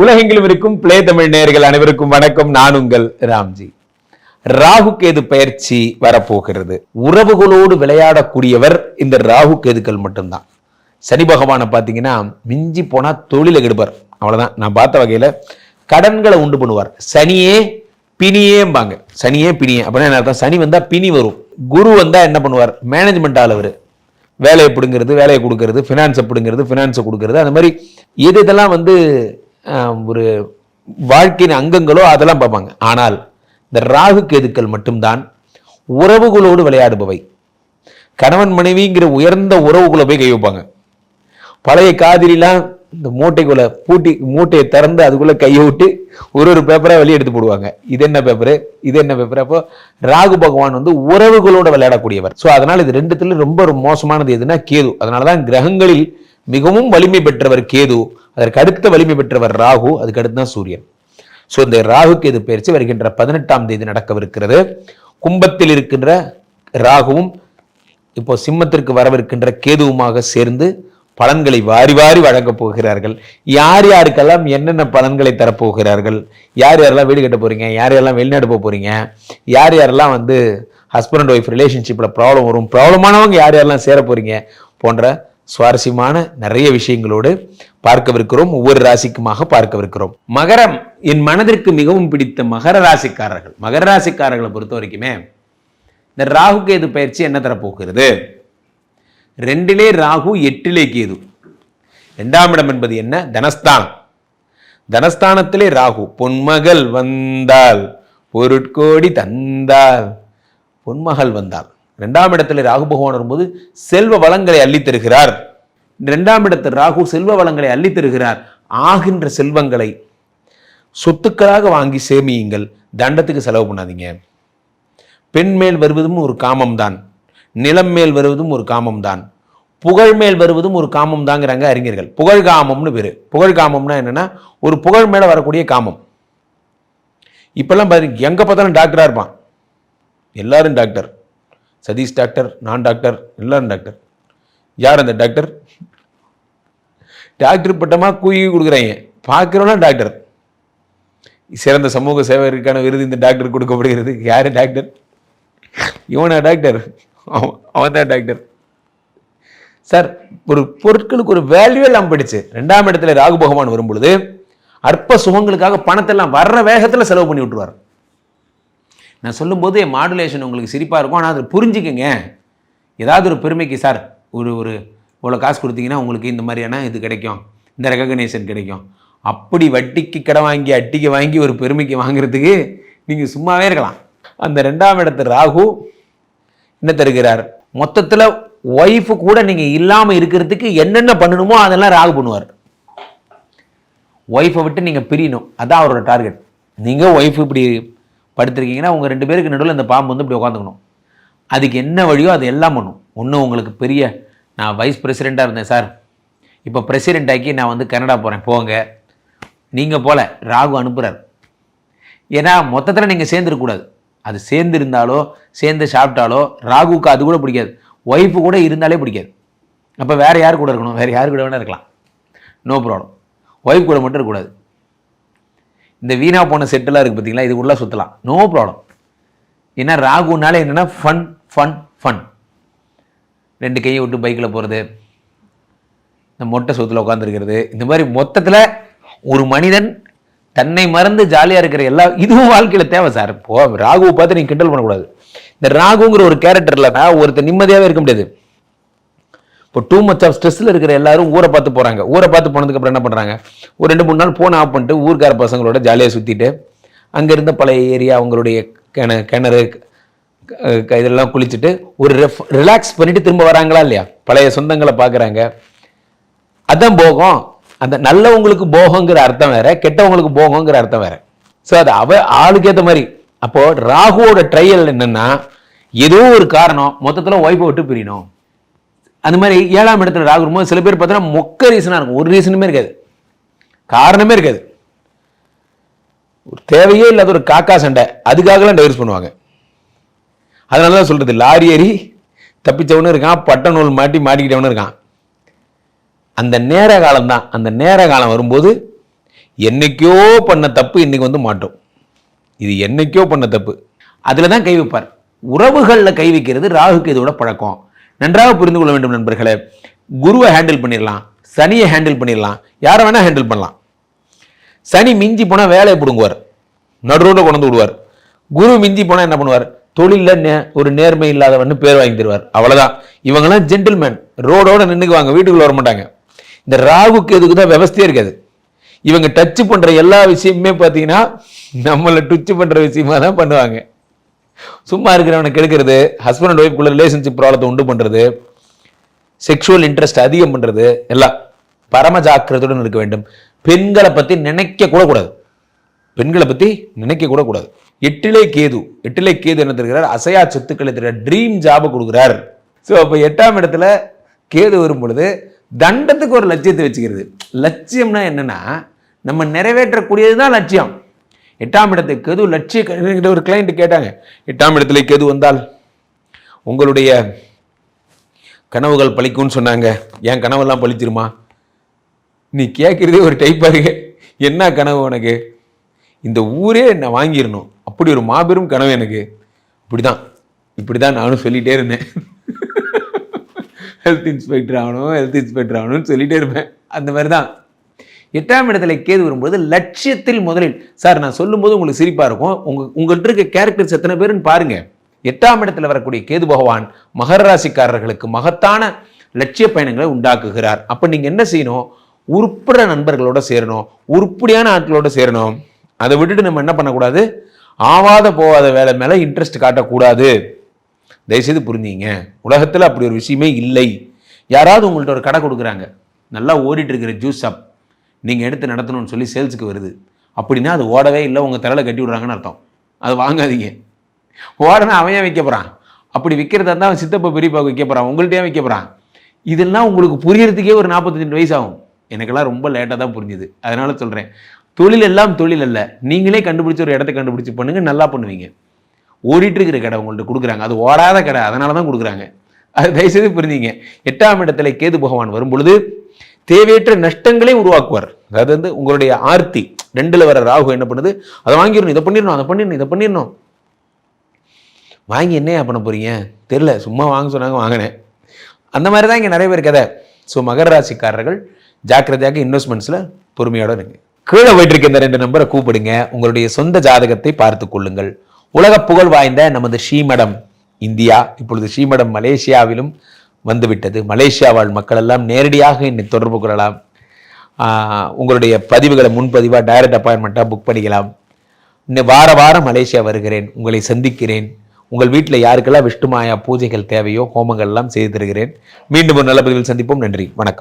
உலகெங்கிலும் இருக்கும் பிளே தமிழ் நேர்கள் அனைவருக்கும் வணக்கம். நான் உங்கள் ராம்ஜி. ராகு கேது பயிற்சி வரப்போகிறது. உறவுகளோடு விளையாடக்கூடியவர் இந்த ராகு கேதுக்கள் மட்டும்தான். சனி பகவானை பார்த்தீங்கன்னா மிஞ்சி போனால் தொழில கெடுப்பார். அவ்வளோதான் நான் பார்த்த வகையில் கடன்களை உண்டு பண்ணுவார். சனியே பிணியேம்பாங்க. சனியே பிணியே. அப்படின்னா என்ன அர்த்தம்? சனி வந்தால் பிணி வரும். குரு வந்தால் என்ன பண்ணுவார்? மேனேஜ்மெண்ட் ஆளவர் வேலையை பிடுங்கிறது வேலையை கொடுக்கறது ஃபினான்ஸை பிடுங்கிறது ஃபினான்ஸை கொடுக்கறது. அந்த மாதிரி எது இதெல்லாம் வந்து ஒரு வாழ்க்கையின் அங்கங்களோ அதெல்லாம் பார்ப்பாங்க. ஆனால் இந்த ராகு கேதுக்கள் மட்டும்தான் உறவுகளோடு விளையாடுபவை. கணவன் மனைவிங்கிற உயர்ந்த உறவுகளை போய் கை வைப்பாங்க. பழைய காதிரிலாம் இந்த மூட்டைக்குள்ள பூட்டி மூட்டையை திறந்து அதுக்குள்ள கையை விட்டு ஒரு ஒரு பேப்பரா வெளியே எடுத்து போடுவாங்க. இது என்ன பேப்பரு இது என்ன பேப்பர் அப்போ ராகு பகவான் வந்து உறவுகளோட விளையாடக்கூடியவர். ஸோ அதனால இது ரெண்டுத்துல ரொம்ப ஒரு மோசமானது எதுனா கேது. அதனாலதான் கிரகங்களில் மிகவும் வலிமை பெற்றவர் கேது அதற்கு அடுத்த வலிமை பெற்றவர் ராகு அதுக்கு அடுத்து தான் சூரியன். ஸோ இந்த ராகு கேது பயிற்சி? வருகின்ற பதினெட்டாம் தேதி நடக்கவிருக்கிறது. கும்பத்தில் இருக்கின்ற ராகுவும் இப்போ சிம்மத்திற்கு வரவிருக்கின்ற கேதுவுமாக சேர்ந்து பலன்களை வாரி வாரி வழங்கப் போகிறார்கள். யார் யாருக்கெல்லாம் என்னென்ன பலன்களை தரப்போகிறார்கள்? யார் யாரெல்லாம் வீடு கட்ட போறீங்க? யார் யாரெல்லாம் வெளிநாடு போக போறீங்க? யார் யாரெல்லாம் வந்து ஹஸ்பண்ட் ஒய்ஃப் ரிலேஷன்ஷிப்பில் ப்ராப்ளம் வரும்? ப்ராப்ளமானவங்க யார் யாரெல்லாம் சேர போறீங்க? போன்ற சுவாரஸ்யமான நிறைய விஷயங்களோடு பார்க்கவிருக்கிறோம். ஒவ்வொரு ராசிக்குமாக பார்க்கவிருக்கிறோம். மகரம் என் மனதிற்கு மிகவும் பிடித்த மகர ராசிக்காரர்கள். மகர ராசிக்காரர்களை பொறுத்த வரைக்குமே இந்த ராகு கேது பயிற்சி என்ன தரப்போகிறது? ரெண்டிலே ராகு எட்டிலே கேது. ரெண்டாம் இடம் என்பது என்ன? தனஸ்தானம். தனஸ்தானத்திலே ராகு பொன்மகள் வந்தால் பொருட்கோடி தந்தால் பொன்மகள் வந்தால். ரெண்டாம் இடத்துல ராகு பகவான் வரும்போது செல்வ வளங்களை அள்ளித் தருகிறார். இரண்டாம் இடத்தில் ராகு செல்வ வளங்களை அள்ளித் தருகிறார். ஆகின்ற செல்வங்களை சொத்துக்களாக வாங்கி சேமியுங்கள். தண்டத்துக்கு செலவு பண்ணாதீங்க. பெண் மேல் வருவதும் ஒரு காமம்தான். நிலம் மேல் வருவதும் ஒரு காமம்தான். புகழ் மேல் வருவதும் ஒரு காமம் தாங்கிறாங்க அறிஞர்கள். புகழ் காமம்னு பேர். புகழ் காமம்னா என்னென்னா ஒரு புகழ் மேலே வரக்கூடிய காமம். இப்பெல்லாம் பாருங்க எங்கே பார்த்தாலும் டாக்டராக இருப்பான். எல்லாரும் டாக்டர். சதீஷ் டாக்டர் நான் டாக்டர் எல்லாரும் டாக்டர். யார் அந்த டாக்டர்? டாக்டர் பட்டமாக கூயி கொடுக்குறாங்க. பார்க்குறோன்னா டாக்டர். சிறந்த சமூக சேவகருக்கான விருது இந்த டாக்டர் கொடுக்கப்படுகிறது. யார் டாக்டர்? இவனா டாக்டர்? அவன் தான் டாக்டர். சார் ஒரு பொருட்களுக்கு ஒரு வேல்யூ எல்லாம் படிச்சு ரெண்டாம் இடத்துல ராகு பகவான் வரும் பொழுது அற்ப சுகங்களுக்காக பணத்தை எல்லாம் வர்ற வேகத்தில் செலவு பண்ணி விட்டுருவார். நான் சொல்லும்போது என் மாடுலேஷன் உங்களுக்கு சிரிப்பாக இருக்கும். ஆனால் அதை புரிஞ்சுக்கங்க. ஏதாவது ஒரு பெருமைக்கு சார் ஒரு ஒரு இவ்வளோ காசு கொடுத்தீங்கன்னா உங்களுக்கு இந்த மாதிரியான இது கிடைக்கும். இந்த ரெகக்னேஷன் கிடைக்கும். அப்படி வட்டிக்கு கடை வாங்கி அட்டிக்கு வாங்கி ஒரு பெருமைக்கு வாங்குறதுக்கு நீங்கள் சும்மாவே இருக்கலாம். அந்த ரெண்டாம் இடத்து ராகு என்ன தருகிறார்? மொத்தத்தில் ஒய்ஃபு கூட நீங்கள் இல்லாமல் இருக்கிறதுக்கு என்னென்ன பண்ணணுமோ அதெல்லாம் ராகு பண்ணுவார். ஒய்ஃபை விட்டு நீங்கள் பிரியணும். அதான் அவரோட டார்கெட் நீங்கள் ஒய்ஃப் இப்படி படுத்திருக்கீங்கன்னா உங்கள் ரெண்டு பேருக்கு நடுவில் இந்த பாம்பு வந்து இப்படி உட்காந்துக்கணும் அதுக்கு என்ன வழியோ அது எல்லாம் பண்ணும். ஒன்றும் உங்களுக்கு பெரிய நான் வைஸ் பிரசிடெண்ட்டாக இருந்தேன் சார். இப்போ பிரசிடெண்ட் ஆக்கி நான் வந்து கனடா போகிறேன் போங்க. நீங்கள் போல ராகு அனுப்புகிறார் ஏன்னா மொத்தத்தில் நீங்கள் சேர்ந்துருக்கக்கூடாது அது சேர்ந்துருந்தாலோ சேர்ந்து சாப்பிட்டாலோ ராகுக்கு அது கூட பிடிக்காது. ஒய்ஃபு கூட இருந்தாலே பிடிக்காது. அப்போ வேறு யார் கூட இருக்கணும்? வேறு யார் கூட வேணால் இருக்கலாம். நோ ப்ராப்ளம் ஒய்ஃப் கூட மட்டும் இருக்கக்கூடாது. இந்த வீணா போன செட்டெல்லாம் இருக்குது பார்த்தீங்களா இது உள்ள சுற்றலாம் நோ ப்ராப்ளம் ஏன்னா ராகுனால என்னென்னா ஃபன் ஃபன் ஃபன் ரெண்டு கையை விட்டு பைக்கில் போகிறது இந்த மொட்டை சொத்துல உட்காந்துருக்கிறது இந்த மாதிரி மொத்தத்தில் ஒரு மனிதன் தன்னை மறந்து ஜாலியாக இருக்கிற எல்லா இதுவும் வாழ்க்கையில் தேவை சார் இப்போ ராகுவை பார்த்து நீங்கள் கிண்டல் பண்ணக்கூடாது. இந்த ராகுங்கிற ஒரு கேரக்டரில் ஒருத்தர் நிம்மதியாகவே இருக்க முடியாது. இப்போ டூ மச் ஆஃப் ஸ்ட்ரெஸ்ஸில் இருக்கிற எல்லாரும் ஊரை பார்த்து போகிறாங்க ஊரை பார்த்து போனதுக்கு அப்புறம் என்ன பண்ணுறாங்க ஒரு ரெண்டு மூணு நாள் ஃபோன் ஆஃப் பண்ணிட்டு ஊர்க்கார பசங்களோட ஜாலியாக சுற்றிட்டு அங்கே இருந்த பழைய ஏரியா அவங்களுடைய கிண கிணறு இதெல்லாம் குளிச்சுட்டு ஒரு ரிலாக்ஸ் பண்ணிட்டு திரும்ப வராங்களா இல்லையா? பழைய சொந்தங்களை பார்க்குறாங்க. அதான் போகம். அந்த நல்லவங்களுக்கு போகங்கிற அர்த்தம் வேற கெட்டவங்களுக்கு போகங்கிற அர்த்தம் வேற. ஸோ அது அவ ஆளுக்கு ஏற்ற மாதிரி. அப்போ ராகுவோட ட்ரையல் என்னன்னா ஏதோ ஒரு காரணம் மொத்தத்தில் ஒய்ஃபை விட்டு பிரியணும். அந்த மாதிரி ஏழாம் இடத்துல ராகு இருக்கும்போது சில பேர் பார்த்தோன்னா மொக்க ரீசனாக இருக்கும். ஒரு ரீசனுமே இருக்காது. காரணமே இருக்காது. ஒரு தேவையே இல்லாத ஒரு காக்கா சண்டை. அதுக்காகலாம் டைவர்ஸ் பண்ணுவாங்க. அதனால தான் சொல்கிறது லாரி ஏறி தப்பிச்சவனும் இருக்கான் பட்ட நூல் மாட்டி மாட்டிக்கிட்டவனும் இருக்கான். அந்த நேர காலம் தான். அந்த நேர காலம் வரும்போது என்னைக்கோ பண்ண தப்பு இன்னைக்கு வந்து மாட்டோம் இது என்னைக்கோ பண்ண தப்பு. அதில் தான் கை வைப்பார். உறவுகளில் கை வைக்கிறது ராகுக்கு இதோட பழக்கம். நன்றாக புரிந்து கொள்ள வேண்டும் நண்பர்களே. குருவை ஹேண்டில் பண்ணிடலாம் சனியை ஹேண்டில் பண்ணிடலாம் யாரை வேணால் ஹேண்டில் பண்ணலாம். சனி மிஞ்சி போனால் வேலையை பிடுங்குவார். நடுரோட கொண்டு விடுவார். குரு மிஞ்சி போனால் என்ன பண்ணுவார்? தொழிலில் நே ஒரு நேர்மை இல்லாதவன்னு பேர் வாங்கி தருவார். அவ்வளோதான் இவங்கெல்லாம் ஜென்டில்மேன் ரோடோட நின்றுக்குவாங்க வீட்டுக்குள்ள வர மாட்டாங்க. இந்த ராகுக்கு எதுக்கு தான் விவஸ்தையே இருக்காது. இவங்க டச்சு பண்ணுற எல்லா விஷயமுமே பார்த்தீங்கன்னா நம்மளை டச்சு பண்ணுற விஷயமா தான் பண்ணுவாங்க. சும்மா இருக்கிறவனை கெடுக்கிறது ஹஸ்பண்ட் அண்ட் ஒய்ஃப்குள்ள ரிலேஷன்ஷிப் ப்ராப்ளத்தை உண்டு பண்ணுறது செக்ஷுவல் இன்ட்ரெஸ்ட் அதிகம் பண்ணுறது எல்லாம் பரமஜாக்கிரதையுடன் இருக்க வேண்டும். பெண்களை பற்றி நினைக்க கூட கூடாது. பெண்களை பற்றி நினைக்க கூட கூடாது. எட்டிலே கேது எட்டிலே கேது என்ன தருகிறார்? அசையா சொத்துக்களை தருகிற ட்ரீம் ஜாபை கொடுக்குறார். ஸோ அப்போ எட்டாம் இடத்துல கேது வரும் பொழுது தண்டத்துக்கு ஒரு லட்சியத்தை வச்சுக்கிறது. லட்சியம்னா என்னென்னா நம்ம நிறைவேற்றக்கூடியது தான் லட்சியம். எட்டாம் இடத்துக்கு கேது லட்சிய ஒரு கிளைண்ட் கேட்டாங்க. எட்டாம் இடத்துல கெது வந்தால் உங்களுடைய கனவுகள் பழிக்கும்னு சொன்னாங்க. என் கனவெல்லாம் பழிச்சிருமா? நீ கேட்குறதே ஒரு டைப்பாக இருக்கு. என்ன கனவு உனக்கு? இந்த ஊரே என்னை வாங்கிடணும். அப்படி ஒரு மாபெரும் கனவு எனக்கு. இப்படி தான் இப்படி தான் நானும் சொல்லிகிட்டே இருந்தேன். ஹெல்த் இன்ஸ்பெக்டர் ஆகணும் ஹெல்த் இன்ஸ்பெக்டர் ஆகணும்னு சொல்லிட்டே இருப்பேன். அந்த மாதிரி தான் எட்டாம் இடத்துல கேது வரும்போது லட்சியத்தில் முதலில். சார் நான் சொல்லும்போது உங்களுக்கு சிரிப்பாக இருக்கும். உங்கள் உங்கள்கிட்ட இருக்க கேரக்டர்ஸ் எத்தனை பேருன்னு பாருங்கள் எட்டாம் இடத்துல வரக்கூடிய கேது பகவான் மகர ராசிக்காரர்களுக்கு மகத்தான லட்சிய பயணங்களை உண்டாக்குகிறார். அப்போ நீங்கள் என்ன செய்யணும்? உருப்புற நண்பர்களோட சேரணும். உருப்படியான ஆட்களோட சேரணும். அதை விட்டுட்டு நம்ம என்ன பண்ணக்கூடாது? ஆவாத போகாத வேலை மேலே இன்ட்ரெஸ்ட் காட்டக்கூடாது. தயவுசெய்து புரிஞ்சீங்க உலகத்தில் அப்படி ஒரு விஷயமே இல்லை. யாராவது உங்கள்கிட்ட ஒரு கடை கொடுக்குறாங்க. நல்லா ஓடிட்டு இருக்கிற ஜூஸ் ஷாப் நீங்கள் எடுத்து நடத்தணும்னு சொல்லி சேல்ஸுக்கு வருது. அப்படின்னா அது ஓடவே இல்லை உங்கள் தலையில் கட்டி விடுறாங்கன்னு அர்த்தம். அது வாங்காதீங்க. ஓடனா அவன் ஏன் வைக்க போகிறான் அப்படி விற்கிறதா இருந்தால் அவன் சித்தப்பா பெரியப்பாவுக்கு வைக்க போகிறான் உங்கள்கிட்ட விற்க வைக்க போகிறான் இதெல்லாம் உங்களுக்கு புரியறதுக்கே ஒரு நாற்பத்தஞ்சு வயசு ஆகும். எனக்கெல்லாம் ரொம்ப லேட்டாக தான் புரிஞ்சுது. அதனால் சொல்கிறேன் தொழில் எல்லாம் தொழில் அல்ல. நீங்களே கண்டுபிடிச்ச ஒரு இடத்த கண்டுபிடிச்சி பண்ணுங்க நல்லா பண்ணுவீங்க. ஓடிட்டு இருக்கிற கடை உங்கள்கிட்ட கொடுக்குறாங்க. அது ஓடாத கடை அதனால தான் கொடுக்குறாங்க. அது தயவுசெய்து புரிஞ்சுங்க. எட்டாம் இடத்துல கேது பகவான் வரும் பொழுது தேவையற்ற நஷ்டங்களே உருவாக்குவார். அதாவது வந்து உங்களுடைய ஆர்த்தி ரெண்டில் வர ராகு என்ன பண்ணுது? அதை வாங்கிடணும் இதை பண்ணிடணும் அதை பண்ணிடணும் இதை பண்ணிடணும். வாங்கி என்னையா பண்ண போகிறீங்க தெரில சும்மா வாங்க சொன்னாங்க வாங்கினேன். அந்த மாதிரி தான் இங்கே நிறைய பேர் கதை. ஸோ மகர ராசிக்காரர்கள் ஜாக்கிரதையாக இன்வெஸ்ட்மெண்ட்ஸில் பொறுமையோட இருங்க. கீழே போயிட்டு இந்த ரெண்டு நம்பரை கூப்பிடுங்க. உங்களுடைய சொந்த ஜாதகத்தை பார்த்து கொள்ளுங்கள். உலக புகழ் வாய்ந்த நமது ஸ்ரீமடம் இந்தியா இப்பொழுது ஸ்ரீமடம் மலேசியாவிலும் வந்துவிட்டது. மலேசியா வாழ் மக்கள் எல்லாம் நேரடியாக என்னை தொடர்பு கொள்ளலாம். உங்களுடைய பதிவுகளை முன்பதிவாக டைரக்ட் அப்பாயின்மெண்ட்டாக புக் பண்ணிக்கலாம். இன்னும் வார வாரம் மலேசியா வருகிறேன். உங்களை சந்திக்கிறேன். உங்கள் வீட்டில் யாருக்கெல்லாம் விஷ்ணுமாயா பூஜைகள் தேவையோ ஹோமங்கள் எல்லாம் செய்து தருகிறேன். மீண்டும் ஒரு நல்ல பதிவில் சந்திப்போம். நன்றி. வணக்கம்.